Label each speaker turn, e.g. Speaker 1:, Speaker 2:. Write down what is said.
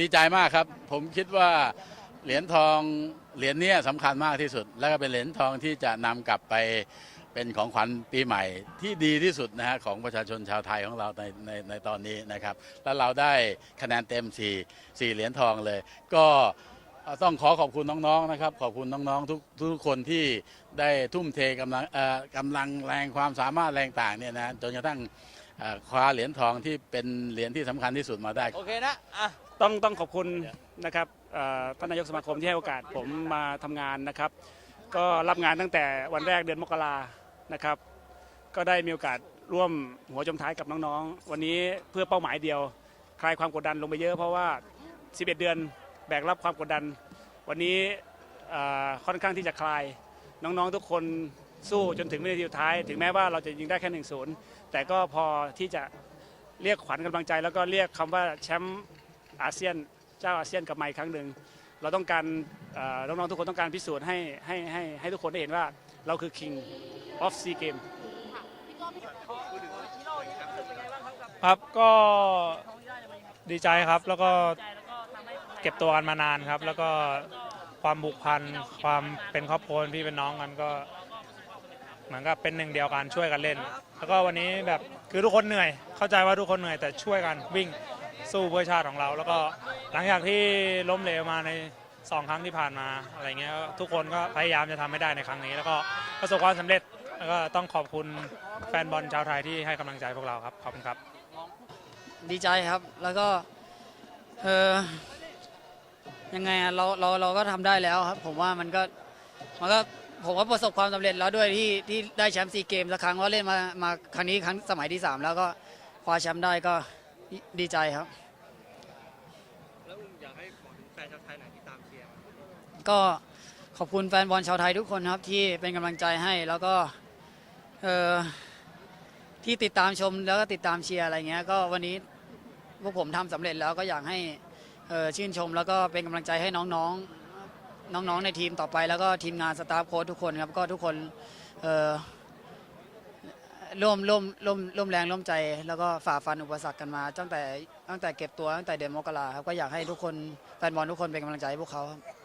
Speaker 1: ดีใจมากครับ ผมคิดว่าเหรียญทองเหรียญเนี้ยสำคัญมากที่สุด แล้วก็เป็นเหรียญทองที่จะนำกลับไปเป็นของขวัญปีใหม่ที่ดีที่สุดนะฮะของประชาชนชาวไทยของเราในในในตอนนี้นะครับ แล้วเราได้คะแนนเต็ม4 4เหรียญทองเลย ก็ต้องขอขอบคุณน้องๆนะครับ ขอบคุณน้องๆทุกทุกคนที่ได้ทุ่มเทกำลังเอ่อกำลังแรงความสามารถแรงต่างเนี่ยนะจนกระทั่งเอ่อคว้าเหรียญทองที่เป็นเหรียญที่สำคัญที่สุดมาได้
Speaker 2: โอเคนะ อะ
Speaker 3: ต้องต้องขอบคุณนะครับท่านนายกสมาคมที่ให้โอกาสผมมาทำงานนะครับ ก็รับงานตั้งแต่วันแรกเดือนมกรานะครับ ก็ได้มีโอกาสร่วมหัวจมท้ายกับน้องๆ วันนี้เพื่อเป้าหมายเดียว คลายความกดดันลงไปเยอะเพราะว่า 11 เดือนแบกรับความกดดัน วันนี้ค่อนข้างที่จะคลายน้องๆ ทุกคนสู้จนถึงวินาทีสุดท้าย ถึงแม้ว่าเราจะยิงได้แค่หนึ่งศูนย์แต่ก็พอที่จะเรียกขวัญกำลังใจ แล้วก็เรียกคำว่าแชมป์ อาเซียนเจ้าอาเซียนกลับมาอีกครั้งหนึ่งเราต้องการน้องๆทุกคนต้องการพิสูจน์ให้ให้ให้ให้ทุกคนได้เห็นว่าเราคือ king of sea game
Speaker 4: ครับก็ดีใจครับแล้วก็เก็บตัวกันมานานครับ แล้วก็ความผูกพันความเป็นครอบครัวพี่เป็นน้องกันก็ เหมือนกับเป็นหนึ่งเดียวกันช่วยกันเล่น แล้วก็วันนี้แบบคือทุกคนเหนื่อย เข้าใจว่าทุกคนเหนื่อยแต่ช่วยกันวิ่ง สู้เพื่อชาติของเรา แล้วก็หลังจากที่ล้มเหลวมาในสองครั้งที่ผ่านมาอะไรเงี้ยทุกคนก็พยายามจะทำให้ได้ในครั้งนี้ แล้วก็ประสบความสำเร็จแล้วก็ต้องขอบคุณแฟนบอลชาวไทยที่ให้กำลังใจพวกเราครับขอบคุณครับ
Speaker 5: ดีใจครับแล้วก็เออยังไงเราเราเราก็ทำได้แล้วครับ ผมว่ามันก็มันก็ผมก็ประสบความสำเร็จแล้วด้วยที่ที่ได้แชมป์ซีเกมสักครั้งว่าเล่นมามาครั้งนี้ครั้งสมัยที่ 3 แล้วก็คว้าแชมป์ได้ก็ ดีใจครับ
Speaker 4: แล้วอยากให้บอกถึงแฟนชาวไทยหน่อยที่ตามเชียร์
Speaker 5: ก็ขอบคุณแฟนบอลชาวไทยทุกคนครับที่เป็นกำลังใจให้แล้วก็เออที่ติดตามชมแล้วก็ติดตามเชียร์อะไรเงี้ยก็วันนี้พวกผมทำสำเร็จแล้วก็อยากให้เออชื่นชม แล้วก็เป็นกำลังใจให้น้องๆน้องๆในทีมต่อไป แล้วก็ทีมงานสตาฟโค้ชทุกคนครับก็ทุกคนเออ ร่วมร่วมร่วมร่วมแรงร่วมใจ แล้วก็ฝ่าฟันอุปสรรคกันมาตั้งแต่ตั้งแต่เก็บตัวตั้งแต่เดือนมกราครับก็อยากให้ทุกคนแฟนบอลทุกคนเป็นกำลังใจให้พวกเขาครับ